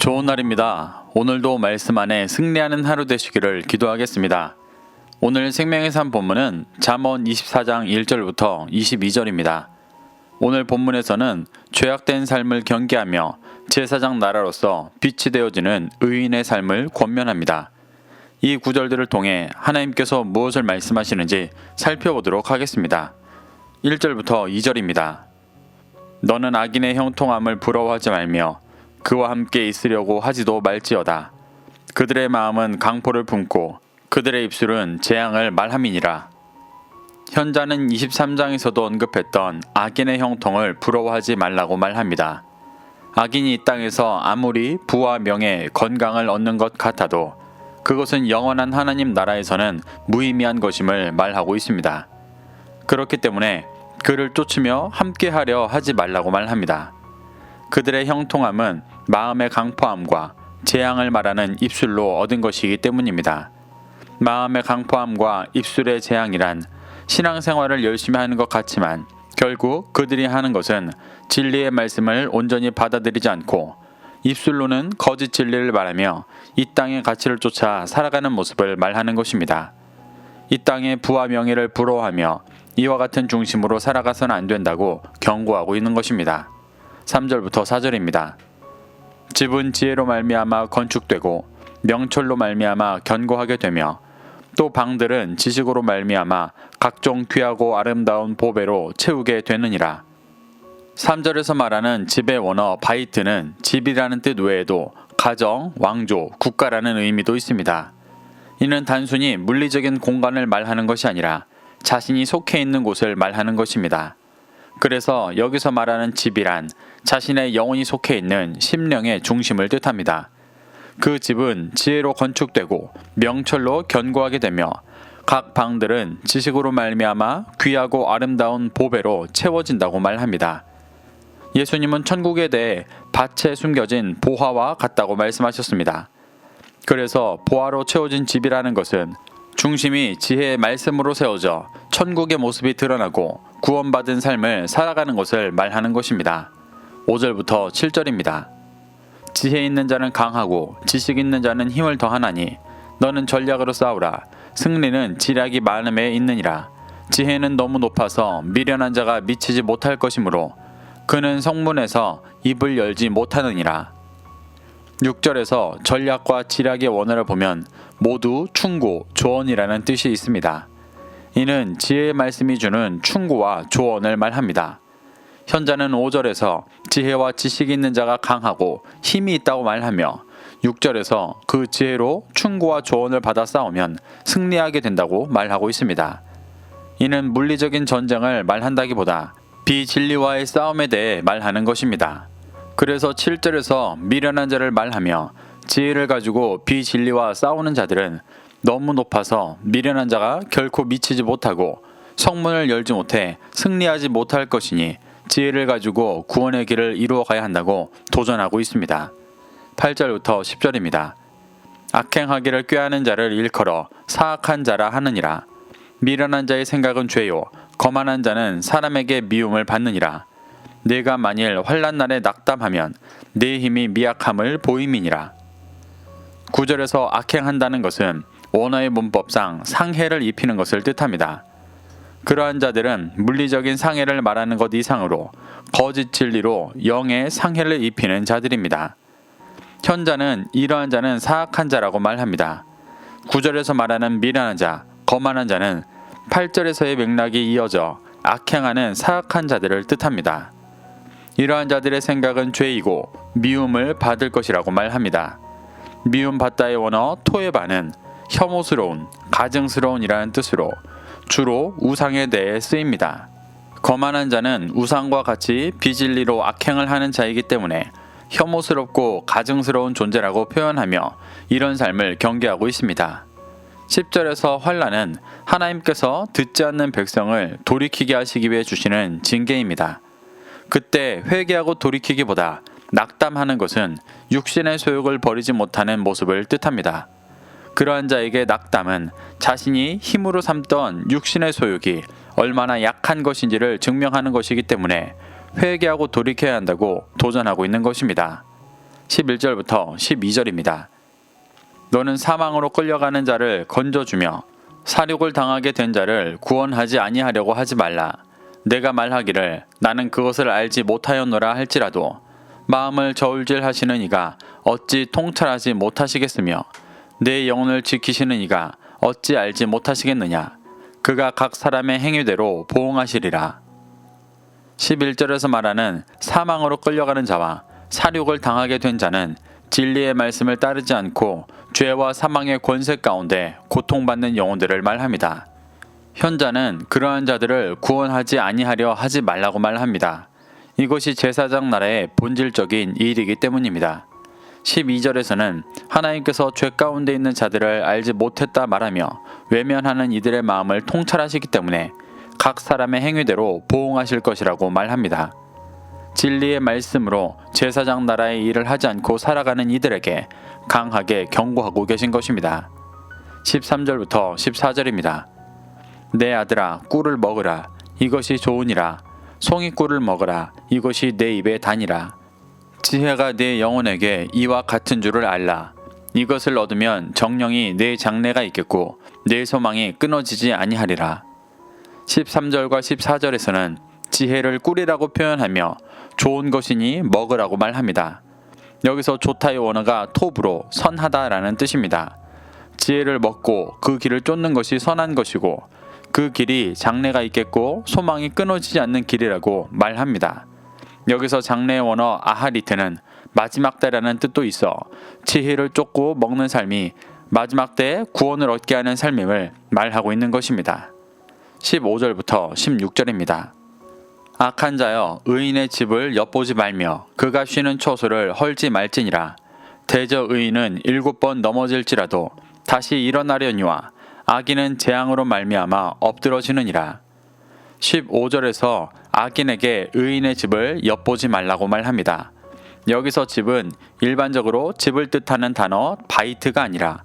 좋은 날입니다. 오늘도 말씀 안에 승리하는 하루 되시기를 기도하겠습니다. 오늘 생명의 삶 본문은 잠언 24장 1절부터 22절입니다. 오늘 본문에서는 죄악된 삶을 경계하며 제사장 나라로서 빛이 되어지는 의인의 삶을 권면합니다. 이 구절들을 통해 하나님께서 무엇을 말씀하시는지 살펴보도록 하겠습니다. 1절부터 2절입니다. 너는 악인의 형통함을 부러워하지 말며 그와 함께 있으려고 하지도 말지어다. 그들의 마음은 강포를 품고 그들의 입술은 재앙을 말함이니라. 현자는 23장에서도 언급했던 악인의 형통을 부러워하지 말라고 말합니다. 악인이 이 땅에서 아무리 부와 명예, 건강을 얻는 것 같아도 그것은 영원한 하나님 나라에서는 무의미한 것임을 말하고 있습니다. 그렇기 때문에 그를 쫓으며 함께하려 하지 말라고 말합니다. 그들의 형통함은 마음의 강포함과 재앙을 말하는 입술로 얻은 것이기 때문입니다. 마음의 강포함과 입술의 재앙이란 신앙생활을 열심히 하는 것 같지만 결국 그들이 하는 것은 진리의 말씀을 온전히 받아들이지 않고 입술로는 거짓 진리를 말하며 이 땅의 가치를 쫓아 살아가는 모습을 말하는 것입니다. 이 땅의 부와 명예를 부러워하며 이와 같은 중심으로 살아가서는 안 된다고 경고하고 있는 것입니다. 3절부터 4절입니다. 집은 지혜로 말미암아 건축되고 명철로 말미암아 견고하게 되며 또 방들은 지식으로 말미암아 각종 귀하고 아름다운 보배로 채우게 되느니라. 3절에서 말하는 집의 원어 바이트는 집이라는 뜻 외에도 가정, 왕조, 국가라는 의미도 있습니다. 이는 단순히 물리적인 공간을 말하는 것이 아니라 자신이 속해 있는 곳을 말하는 것입니다. 그래서 여기서 말하는 집이란 자신의 영혼이 속해 있는 심령의 중심을 뜻합니다. 그 집은 지혜로 건축되고 명철로 견고하게 되며 각 방들은 지식으로 말미암아 귀하고 아름다운 보배로 채워진다고 말합니다. 예수님은 천국에 대해 밭에 숨겨진 보화와 같다고 말씀하셨습니다. 그래서 보화로 채워진 집이라는 것은 중심이 지혜의 말씀으로 세워져 천국의 모습이 드러나고 구원받은 삶을 살아가는 것을 말하는 것입니다. 5절부터 7절입니다. 지혜 있는 자는 강하고 지식 있는 자는 힘을 더하나니 너는 전략으로 싸우라 승리는 지략이 많음에 있느니라 지혜는 너무 높아서 미련한 자가 미치지 못할 것이므로 그는 성문에서 입을 열지 못하느니라 6절에서 전략과 지략의 원어를 보면 모두 충고, 조언이라는 뜻이 있습니다. 이는 지혜의 말씀이 주는 충고와 조언을 말합니다. 현자는 5절에서 지혜와 지식이 있는 자가 강하고 힘이 있다고 말하며 6절에서 그 지혜로 충고와 조언을 받아 싸우면 승리하게 된다고 말하고 있습니다. 이는 물리적인 전쟁을 말한다기보다 비진리와의 싸움에 대해 말하는 것입니다. 그래서 7절에서 미련한 자를 말하며 지혜를 가지고 비진리와 싸우는 자들은 너무 높아서 미련한 자가 결코 미치지 못하고 성문을 열지 못해 승리하지 못할 것이니 지혜를 가지고 구원의 길을 이루어 가야 한다고 도전하고 있습니다. 8절부터 10절입니다. 악행하기를 꾀하는 자를 일컬어 사악한 자라 하느니라. 미련한 자의 생각은 죄요. 거만한 자는 사람에게 미움을 받느니라. 내가 만일 환란 날에 낙담하면 내 힘이 미약함을 보임이니라. 9절에서 악행한다는 것은 원어의 문법상 상해를 입히는 것을 뜻합니다. 그러한 자들은 물리적인 상해를 말하는 것 이상으로 거짓 진리로 영의 상해를 입히는 자들입니다. 현자는 이러한 자는 사악한 자라고 말합니다. 9절에서 말하는 미련한 자, 거만한 자는 8절에서의 맥락이 이어져 악행하는 사악한 자들을 뜻합니다. 이러한 자들의 생각은 죄이고 미움을 받을 것이라고 말합니다. 미움 받다의 원어 토에바는 혐오스러운, 가증스러운이라는 뜻으로 주로 우상에 대해 쓰입니다. 거만한 자는 우상과 같이 비진리로 악행을 하는 자이기 때문에 혐오스럽고 가증스러운 존재라고 표현하며 이런 삶을 경계하고 있습니다. 10절에서 환란은 하나님께서 듣지 않는 백성을 돌이키게 하시기 위해 주시는 징계입니다. 그때 회개하고 돌이키기보다 낙담하는 것은 육신의 소욕을 버리지 못하는 모습을 뜻합니다. 그러한 자에게 낙담은 자신이 힘으로 삼던 육신의 소욕이 얼마나 약한 것인지를 증명하는 것이기 때문에 회개하고 돌이켜야 한다고 도전하고 있는 것입니다. 11절부터 12절입니다. 너는 사망으로 끌려가는 자를 건져주며 사륙을 당하게 된 자를 구원하지 아니하려고 하지 말라. 내가 말하기를 나는 그것을 알지 못하였노라 할지라도 마음을 저울질 하시는 이가 어찌 통찰하지 못하시겠으며 내 영혼을 지키시는 이가 어찌 알지 못하시겠느냐. 그가 각 사람의 행위대로 보응하시리라. 11절에서 말하는 사망으로 끌려가는 자와 사륙을 당하게 된 자는 진리의 말씀을 따르지 않고 죄와 사망의 권세 가운데 고통받는 영혼들을 말합니다. 현자는 그러한 자들을 구원하지 아니하려 하지 말라고 말합니다. 이것이 제사장 나라의 본질적인 일이기 때문입니다. 12절에서는 하나님께서 죄 가운데 있는 자들을 알지 못했다 말하며 외면하는 이들의 마음을 통찰하시기 때문에 각 사람의 행위대로 보응하실 것이라고 말합니다. 진리의 말씀으로 제사장 나라의 일을 하지 않고 살아가는 이들에게 강하게 경고하고 계신 것입니다. 13절부터 14절입니다. 내 아들아 꿀을 먹으라 이것이 좋으니라 송이 꿀을 먹으라 이것이 내 입에 다니라 지혜가 내 영혼에게 이와 같은 줄을 알라 이것을 얻으면 정령이 내 장래가 있겠고 내 소망이 끊어지지 아니하리라 13절과 14절에서는 지혜를 꿀이라고 표현하며 좋은 것이니 먹으라고 말합니다. 여기서 좋다의 원어가 톱으로 선하다라는 뜻입니다. 지혜를 먹고 그 길을 쫓는 것이 선한 것이고 그 길이 장래가 있겠고 소망이 끊어지지 않는 길이라고 말합니다. 여기서 장래의 원어 아하리트는 마지막 때라는 뜻도 있어 지혜를 쫓고 먹는 삶이 마지막 때에 구원을 얻게 하는 삶임을 말하고 있는 것입니다. 15절부터 16절입니다. 악한 자여 의인의 집을 엿보지 말며 그가 쉬는 처소를 헐지 말지니라 대저 의인은 일곱 번 넘어질지라도 다시 일어나려니와 악인은 재앙으로 말미암아 엎드러지느니라 15절에서 악인에게 의인의 집을 엿보지 말라고 말합니다. 여기서 집은 일반적으로 집을 뜻하는 단어 바이트가 아니라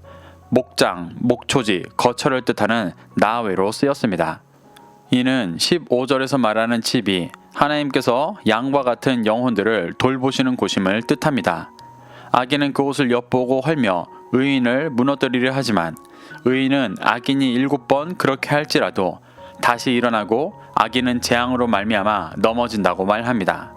목장, 목초지, 거처를 뜻하는 나외로 쓰였습니다. 이는 15절에서 말하는 집이 하나님께서 양과 같은 영혼들을 돌보시는 곳임을 뜻합니다. 악인은 그곳을 엿보고 헐며 의인을 무너뜨리려 하지만 의인은 악인이 일곱 번 그렇게 할지라도 다시 일어나고 악인은 재앙으로 말미암아 넘어진다고 말합니다.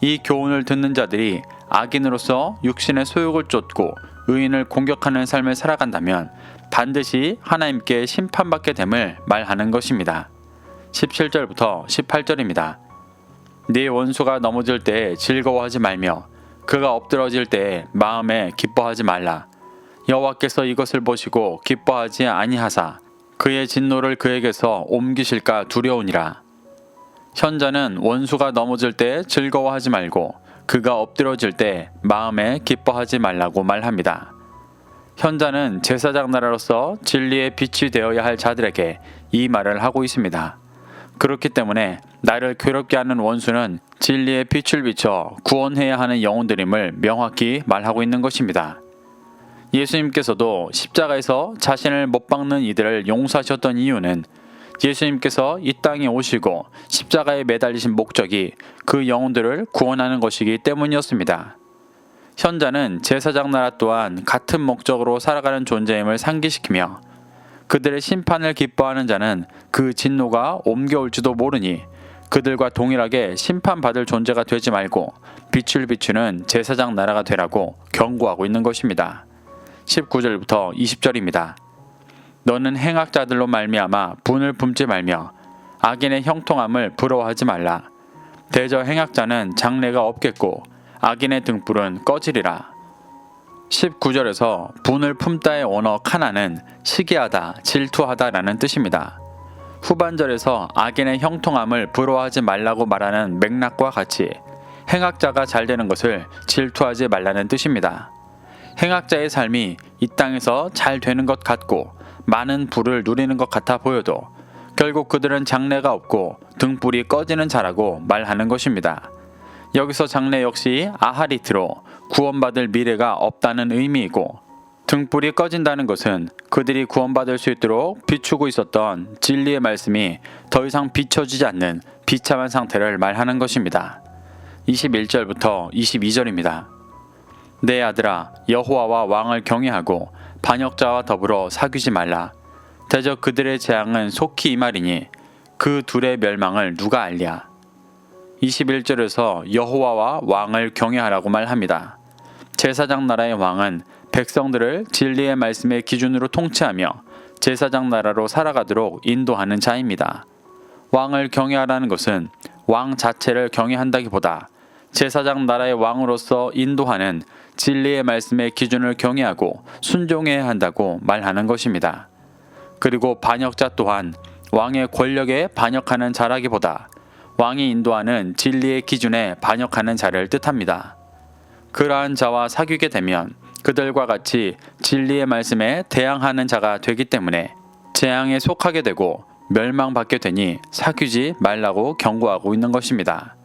이 교훈을 듣는 자들이 악인으로서 육신의 소욕을 쫓고 의인을 공격하는 삶을 살아간다면 반드시 하나님께 심판받게 됨을 말하는 것입니다. 17절부터 18절입니다. 네 원수가 넘어질 때 즐거워하지 말며 그가 엎드러질 때 마음에 기뻐하지 말라. 여호와께서 이것을 보시고 기뻐하지 아니하사 그의 진노를 그에게서 옮기실까 두려우니라. 현자는 원수가 넘어질 때 즐거워하지 말고 그가 엎드러질 때 마음에 기뻐하지 말라고 말합니다. 현자는 제사장 나라로서 진리의 빛이 되어야 할 자들에게 이 말을 하고 있습니다. 그렇기 때문에 나를 괴롭게 하는 원수는 진리의 빛을 비춰 구원해야 하는 영혼들임을 명확히 말하고 있는 것입니다. 예수님께서도 십자가에서 자신을 못 박는 이들을 용서하셨던 이유는 예수님께서 이 땅에 오시고 십자가에 매달리신 목적이 그 영혼들을 구원하는 것이기 때문이었습니다. 현자는 제사장 나라 또한 같은 목적으로 살아가는 존재임을 상기시키며 그들의 심판을 기뻐하는 자는 그 진노가 옮겨올지도 모르니 그들과 동일하게 심판받을 존재가 되지 말고 빛을 비추는 제사장 나라가 되라고 경고하고 있는 것입니다. 19절부터 20절입니다. 너는 행악자들로 말미암아 분을 품지 말며 악인의 형통함을 부러워하지 말라. 대저 행악자는 장래가 없겠고 악인의 등불은 꺼지리라. 19절에서 분을 품다의 원어 카나는 시기하다, 질투하다라는 뜻입니다. 후반절에서 악인의 형통함을 부러워하지 말라고 말하는 맥락과 같이 행악자가 잘 되는 것을 질투하지 말라는 뜻입니다. 행악자의 삶이 이 땅에서 잘 되는 것 같고 많은 부를 누리는 것 같아 보여도 결국 그들은 장래가 없고 등불이 꺼지는 자라고 말하는 것입니다. 여기서 장래 역시 아하리트로 구원받을 미래가 없다는 의미이고 등불이 꺼진다는 것은 그들이 구원받을 수 있도록 비추고 있었던 진리의 말씀이 더 이상 비춰지지 않는 비참한 상태를 말하는 것입니다. 21절부터 22절입니다. 내 아들아 여호와와 왕을 경외하고 반역자와 더불어 사귀지 말라. 대저 그들의 재앙은 속히 임하리니 그 둘의 멸망을 누가 알랴. 21절에서 여호와와 왕을 경외하라고 말합니다. 제사장 나라의 왕은 백성들을 진리의 말씀의 기준으로 통치하며 제사장 나라로 살아가도록 인도하는 자입니다. 왕을 경외하라는 것은 왕 자체를 경외한다기보다 제사장 나라의 왕으로서 인도하는 진리의 말씀의 기준을 경외하고 순종해야 한다고 말하는 것입니다. 그리고 반역자 또한 왕의 권력에 반역하는 자라기보다 왕이 인도하는 진리의 기준에 반역하는 자를 뜻합니다. 그러한 자와 사귀게 되면 그들과 같이 진리의 말씀에 대항하는 자가 되기 때문에 재앙에 속하게 되고 멸망받게 되니 사귀지 말라고 경고하고 있는 것입니다.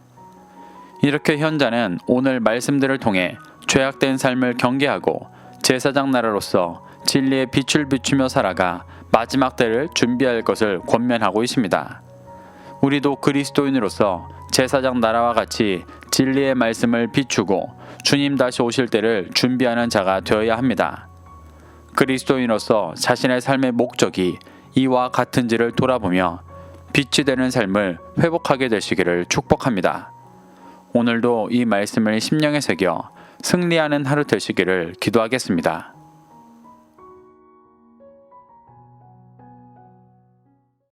이렇게 현자는 오늘 말씀들을 통해 죄악된 삶을 경계하고 제사장 나라로서 진리의 빛을 비추며 살아가 마지막 때를 준비할 것을 권면하고 있습니다. 우리도 그리스도인으로서 제사장 나라와 같이 진리의 말씀을 비추고 주님 다시 오실 때를 준비하는 자가 되어야 합니다. 그리스도인으로서 자신의 삶의 목적이 이와 같은지를 돌아보며 빛이 되는 삶을 회복하게 되시기를 축복합니다. 오늘도 이 말씀을 심령에 새겨 승리하는 하루 되시기를 기도하겠습니다.